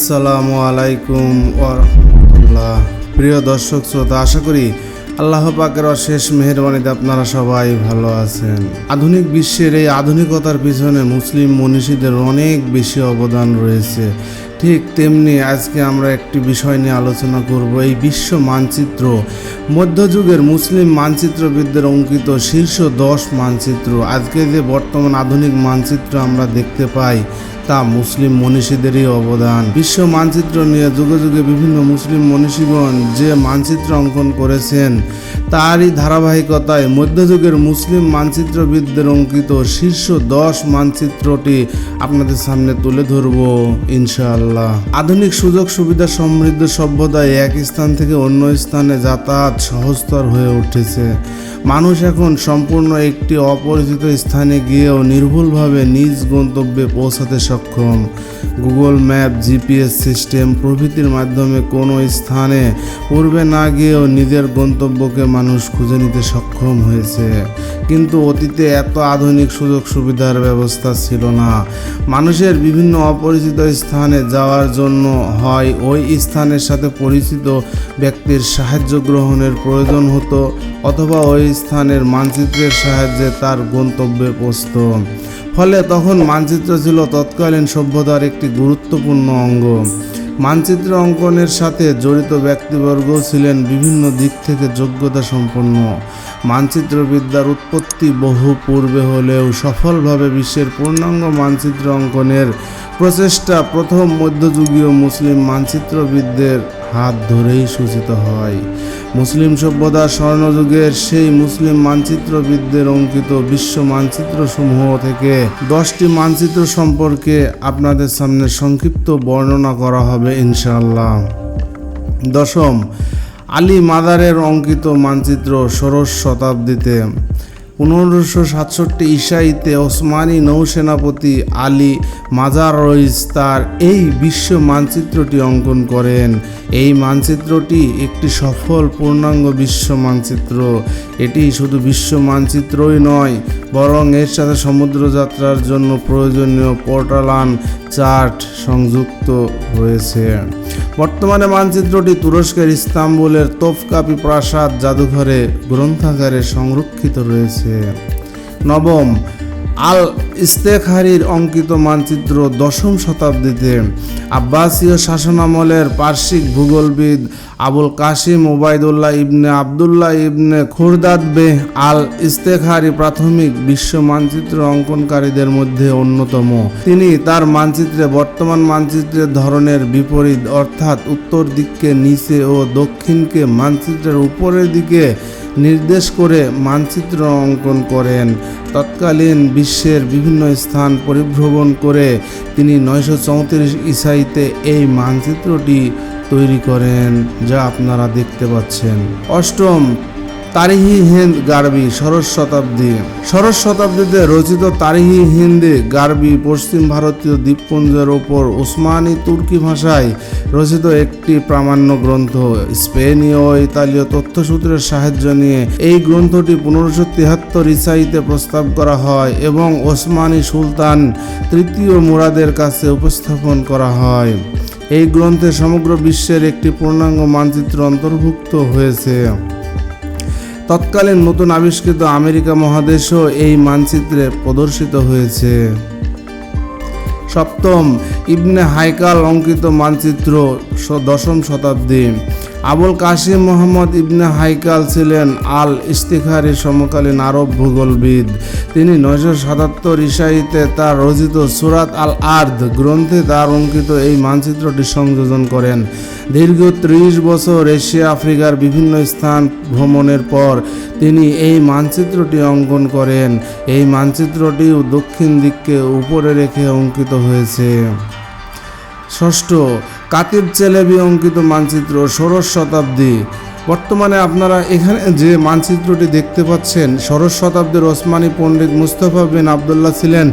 আসসালামু আলাইকুম ওরহমতুল্লাহ প্রিয় দর্শক শ্রোতা, আশা করি আল্লাহ পাকের অশেষ মেহরবানিতে আপনারা সবাই ভালো আছেন। আধুনিক বিশ্বের এই আধুনিকতার পিছনে মুসলিম মনীষীদের অনেক বেশি অবদান রয়েছে। ঠিক তেমনি আজকে আমরা একটি বিষয় নিয়ে আলোচনা করব, এই বিশ্ব মানচিত্র। মধ্যযুগের মুসলিম মানচিত্রবিদদের অঙ্কিত শীর্ষ দশ মানচিত্র। আজকে যে বর্তমান আধুনিক মানচিত্র আমরা দেখতে পাই তা মুসলিম মনীষীদেরই অবদান। বিশ্ব মানচিত্র নিয়ে যুগে যুগে বিভিন্ন মুসলিম মনীষীগণ যে মানচিত্র অঙ্কন করেছেন, তারই ধারাবাহিকতায় মধ্যযুগের মুসলিম মানচিত্রবিদদের অঙ্কিত শীর্ষ দশ মানচিত্রটি আপনাদের সামনে তুলে ধরব, ইনশাআল্লাহ। আধুনিক সুযোগ সুবিধা সমৃদ্ধ সভ্যতায় এক স্থান থেকে অন্য স্থানে যাতায়াত সহজতর হয়ে উঠেছে। মানুষ এখন সম্পূর্ণ একটি অপরিচিত স্থানে গিয়েও নির্ভুলভাবে নিজ গন্তব্যে পৌঁছাতে সক্ষম। গুগল ম্যাপ জিপিএস সিস্টেম প্রভৃতির মাধ্যমে কোনো স্থানে পূর্বে না গিয়েও নিজের গন্তব্যকে মানুষ খুঁজে নিতে সক্ষম হয়েছে। কিন্তু অতীতে এত আধুনিক সুযোগ সুবিধার ব্যবস্থা ছিল না। মানুষের বিভিন্ন অপরিচিত স্থানে যাওয়ার জন্য হয় ওই স্থানের সাথে পরিচিত ব্যক্তির সাহায্য গ্রহণের প্রয়োজন হতো অথবা ওই স্থানের মানচিত্রের সাহায্যে তার গন্তব্যে পৌঁছত ফলে তখন মানচিত্র ছিল তৎকালীন সভ্যতার একটি গুরুত্বপূর্ণ অঙ্গ। মানচিত্র অঙ্কনের সাথে জড়িত ব্যক্তিবর্গ ছিলেন বিভিন্ন দিক থেকে যোগ্যতা সম্পন্ন মানচিত্রবিদ্যার উৎপত্তি বহু পূর্বে হলেও সফলভাবে বিশ্বের পূর্ণাঙ্গ মানচিত্র অঙ্কনের প্রচেষ্টা প্রথম মধ্যযুগীয় মুসলিম মানচিত্রবিদদের হাত ধরেই সূচিত হয়। মুসলিম সভ্যতার স্বর্ণযুগের সেই মুসলিম মানচিত্রবিদদের অঙ্কিত বিশ্ব মানচিত্রসমূহ থেকে দশটি মানচিত্র সম্পর্কে আপনাদের সামনে সংক্ষিপ্ত বর্ণনা করা হবে ইনশাআল্লাহ। দশম, আলী মাদারের অঙ্কিত মানচিত্র ষোড়শ শতাব্দীতে। পনেরোশো সাতষট্টি ইসাইতে ওসমানী নৌসেনাপতি আলী মাজার রইস তার এই বিশ্ব মানচিত্রটি অঙ্কন করেন। এই মানচিত্রটি একটি সফল পূর্ণাঙ্গ বিশ্ব মানচিত্র। এটি শুধু বিশ্ব মানচিত্রই নয়, বরং এর সাথে সমুদ্রযাত্রার জন্য প্রয়োজনীয় পোর্টালান চার্ট সংযুক্ত হয়েছে। বর্তমানে মানচিত্রটি তুরস্কের ইস্তাম্বুলের তোফকাপি প্রাসাদ জাদুঘরে গ্রন্থাগারে সংরক্ষিত রয়েছে। নবম আল ইস্তেখারির অঙ্কিত মানচিত্র দশম শতাব্দীতে আব্বাসীয় শাসনামলের পার্শ্বিক ভূগোলবিদ আবুল কাসিম ওবায়দুল্লাহ ইবনে আবদুল্লাহ ইবনে খুরদাদ বেহ আল ইস্তেখারি প্রাথমিক বিশ্ব মানচিত্র অঙ্কনকারীদের মধ্যে অন্যতম। তিনি তার মানচিত্রে বর্তমান মানচিত্রের ধরনের বিপরীত, অর্থাৎ উত্তর দিককে নিচে ও দক্ষিণকে মানচিত্রের উপরের দিকে নির্দেশ করে মানচিত্র অঙ্কন করেন। তৎকালীন বিশ্বের বিভিন্ন স্থান পরিভ্রমণ করে তিনি নয়শো চৌত্রিশ ইসাইতে এই মানচিত্রটি তৈরি করেন, যা আপনারা দেখতে পাচ্ছেন। অষ্টম তারিহি হিন্দ গার্বি ষোড়শ শতাব্দী। ষোড়শ শতাব্দীতে রচিত তারিহি হিন্দি গার্বি পশ্চিম ভারতীয় দ্বীপপুঞ্জের ওপর উসমানী তুর্কি ভাষায় রচিত একটি প্রামাণ্য গ্রন্থ, স্পেনীয় ও ইতালীয় তথ্যসূত্রের সাহায্য নিয়ে এই গ্রন্থটি পনেরোশো তিয়াত্তর ইসাইতে প্রস্তাব করা হয় এবং ওসমানী সুলতান তৃতীয় মুরাদের কাছে উপস্থাপন করা হয়। এই গ্রন্থে সমগ্র বিশ্বের একটি পূর্ণাঙ্গ মানচিত্র অন্তর্ভুক্ত হয়েছে। তৎকালীন নতুন আবিষ্কৃত আমেরিকা মহাদেশও এই মানচিত্রে প্রদর্শিত হয়েছে। সপ্তম ইবনে হাইকাল অঙ্কিত মানচিত্র দশম শতাব্দী। আবুল কাসিম মোহাম্মদ ইবনে হাইকাল ছিলেন আল ইস্তিখারি সমকালীন আরব ভূগোলবিদ। তিনি নয়শো সাতাত্তর ইসাইতে তার রচিত সুরাত আল আর্দ গ্রন্থে তার অঙ্কিত এই মানচিত্রটি সংযোজন করেন। দীর্ঘ ত্রিশ বছর এশিয়া আফ্রিকার বিভিন্ন স্থান ভ্রমণের পর তিনি এই মানচিত্রটি অঙ্কন করেন। এই মানচিত্রটিও দক্ষিণ দিককে উপরে রেখে অঙ্কিত হয়েছে। ষষ্ঠ কাতিব চেলেবি অঙ্কিত মানচিত্র ষোড়শ শতাব্দী। বর্তমানে আপনারা এখানে যে মানচিত্রটি দেখতে পাচ্ছেন, ষোড়শ শতাব্দীর ওসমানী পণ্ডিত মুস্তফা বিন আবদুল্লাহ ছিলেন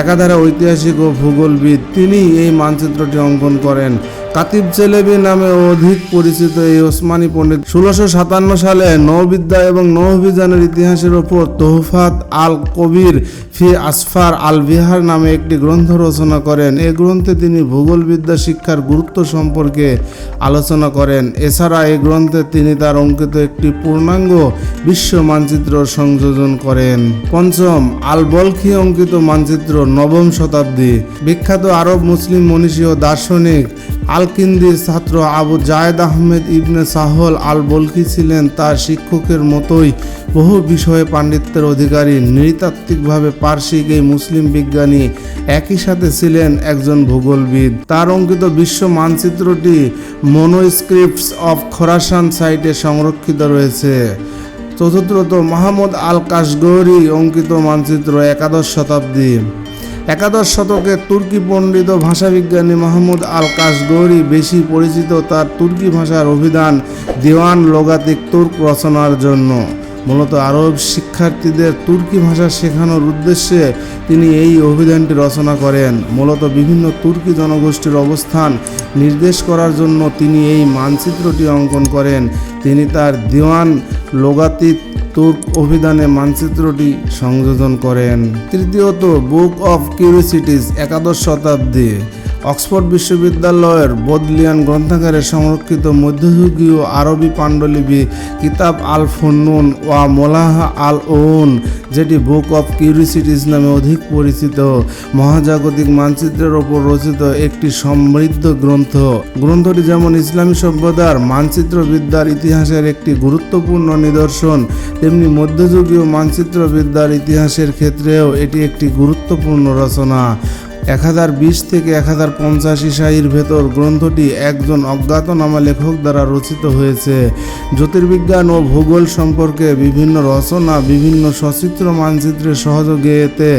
একাধারে ঐতিহাসিক ও ভূগোলবিদ। তিনি এই মানচিত্রটি অঙ্কন করেন। কাতিব চেলেবি নামে অধিক পরিচিত এই ওসমানী পণ্ডিত ষোলোশো সাতান্ন সালে নৌবিদ্যা এবং নৌভিযানের ইতিহাসের ওপর তোহফাত আল কবির ফি আসফার আল বিহার নামে একটি গ্রন্থ রচনা করেন। এই গ্রন্থে তিনি ভূগোলবিদ্যা শিক্ষার গুরুত্ব সম্পর্কে আলোচনা করেন। এছাড়া এই গ্রন্থে তিনি তার অঙ্কিত একটি পূর্ণাঙ্গ বিশ্ব মানচিত্র সংযোজন করেন। পঞ্চম আল বলখি অঙ্কিত মানচিত্র নবম শতাব্দী। বিখ্যাত আরব মুসলিম মনীষী ও দার্শনিক আলকিন্দির ছাত্র আবু জায়েদ আহমেদ ইবনে সাহল আল বলকি ছিলেন তার শিক্ষকের মতোই বহু বিষয়ে পাণ্ডিত্যের অধিকারী। নৃতাত্ত্বিকভাবে পার্শ্বিক এই মুসলিম বিজ্ঞানী একই সাথে ছিলেন একজন ভূগোলবিদ। তার অঙ্কিত বিশ্ব মানচিত্রটি মনোস্ক্রিপ্টস অফ খোরাসান সাইটে সংরক্ষিত রয়েছে। চতুর্থত মাহমুদ আল কাশগৌরি অঙ্কিত মানচিত্র একাদশ শতাব্দী। একাদশ শতকে তুর্কি পণ্ডিত ভাষাবিজ্ঞানী মাহমুদ আল কাশগৌরি বেশি পরিচিত তার তুর্কি ভাষার অভিধান দিওয়ান লোগাতিক তুর্ক রচনার জন্য। মূলত আরব শিক্ষার্থীদের তুর্কি ভাষা শেখানোর উদ্দেশ্যে তিনি এই অভিধানটি রচনা করেন। মূলত বিভিন্ন তুর্কি জনগোষ্ঠীর অবস্থান নির্দেশ করার জন্য তিনি এই মানচিত্রটি অঙ্কন করেন। তিনি তার দিওয়ান লোগাতিক তুর্ক অভিধানে মানচিত্রটি সংযোজন করেন। তৃতীয়ত বুক অফ কিউরিসিটিস একাদশ শতাব্দী অক্সফোর্ড বিশ্ববিদ্যালয়ের বদলিয়ান গ্রন্থাগারে সংরক্ষিত মধ্যযুগীয় আরবি পাণ্ডুলিপি কিতাব আল ফুন্নুন ওয়া মোলাহা আল ওন যেটি বুক অফ কিউরিসিটিস নামে অধিক পরিচিত। মহাজাগতিক মানচিত্রের ওপর রচিত একটি সমৃদ্ধ গ্রন্থ। গ্রন্থটি যেমন ইসলামী সভ্যতার মানচিত্রবিদ্যার ইতিহাসের একটি গুরুত্বপূর্ণ নিদর্শন, তেমনি মধ্যযুগীয় মানচিত্রবিদ্যার ইতিহাসের ক্ষেত্রেও এটি একটি গুরুত্বপূর্ণ রচনা। এক হাজার বিশ থেকে এক হাজার পঞ্চাশ ইসাইর ভেতর গ্রন্থটি একজন অজ্ঞাতনামা লেখক দ্বারা রচিত হয়েছে। জ্যোতির্বিজ্ঞান ও ভূগোল সম্পর্কে বিভিন্ন রচনা, বিভিন্ন সচিত্র মানচিত্রের সহযোগে এতে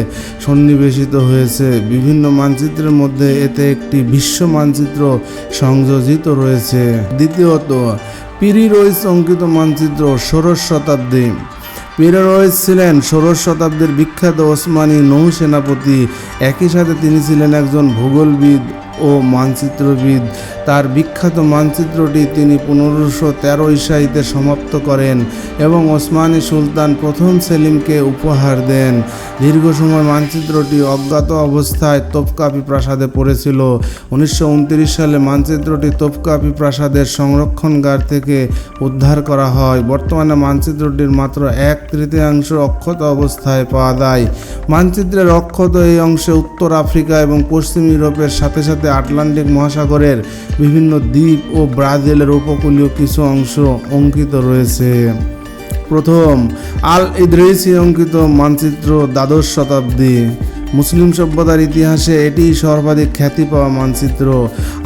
সন্নিবেশিত হয়েছে। বিভিন্ন মানচিত্রের মধ্যে এতে একটি বিশ্ব মানচিত্র সংযোজিত রয়েছে। দ্বিতীয়ত, পিরিরোইস অঙ্কিত মানচিত্র ষোড়শ শতাব্দী। পেরোরয়েস ছিলেন ষোড়শ শতাব্দীর বিখ্যাত ওসমানী নৌ সেনাপতি। একই সাথে তিনি ছিলেন একজন ভূগোলবিদ ও মানচিত্রবিদ। তার বিখ্যাত মানচিত্রটি তিনি পনেরোশো তেরো ইসাইতে সমাপ্ত করেন এবং ওসমানী সুলতান প্রথম সেলিমকে উপহার দেন। দীর্ঘ সময় মানচিত্রটি অজ্ঞাত অবস্থায় তোপকাপি প্রাসাদে পড়েছিল। উনিশশো উনত্রিশ সালে মানচিত্রটি তোপকাপি প্রাসাদের সংরক্ষণগার থেকে উদ্ধার করা হয়। বর্তমানে মানচিত্রটির মাত্র এক তৃতীয়াংশ অক্ষত অবস্থায় পাওয়া যায়। মানচিত্রের অক্ষত এই অংশে উত্তর আফ্রিকা এবং পশ্চিম ইউরোপের সাথে সাথে আটলান্টিক মহাসাগরের বিভিন্ন দ্বীপ ও ব্রাজিলের উপকূলীয় কিছু অংশ অঙ্কিত রয়েছে। প্রথম আল ইদ্রিসি অঙ্কিত মানচিত্র দ্বাদশ শতাব্দী। মুসলিম সভ্যতার ইতিহাসে এটি সর্বাধিক খ্যাতি পাওয়া মানচিত্র।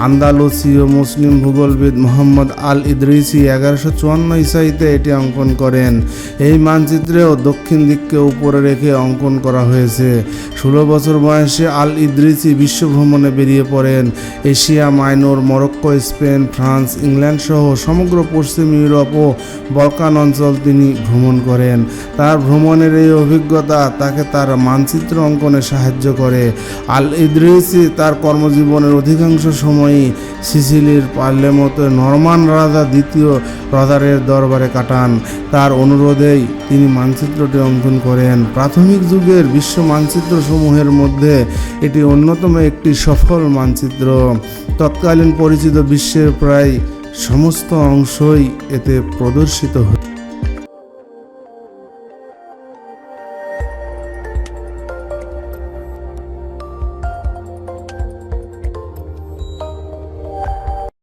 আন্দালুসীয় মুসলিম ভূগোলবিদ মোহাম্মদ আল ইদ্রিসি এগারোশো চুয়ান্ন ইসাইতে এটি অঙ্কন করেন। এই মানচিত্রেও দক্ষিণ দিককে উপরে রেখে অঙ্কন করা হয়েছে। ষোলো বছর বয়সে আল ইদ্রিসি বিশ্ব ভ্রমণে বেরিয়ে পড়েন। Asia, Minor, Morocco, Spain, France, England সহ সমগ্র পশ্চিম ইউরোপ ও বলকান অঞ্চল তিনি ভ্রমণ করেন। তার ভ্রমণের এই অভিজ্ঞতা, তাকে তার মানচিত্র অঙ্কনে সাহায্য করে। আল ইদ্রিসি তার কর্মজীবনের অধিকাংশ সময়ই সিসিলির পার্লেমতে নরমান রাজা দ্বিতীয় রদারের দরবারে কাটান। তার অনুরোধেই তিনি মানচিত্রটি অঙ্কন করেন। প্রাথমিক যুগের বিশ্ব মানচিত্র সমূহের মধ্যে এটি অন্যতম একটি সফল মানচিত্র। তৎকালীন পরিচিত বিশ্বের প্রায় সমস্ত অংশই এতে প্রদর্শিত হয়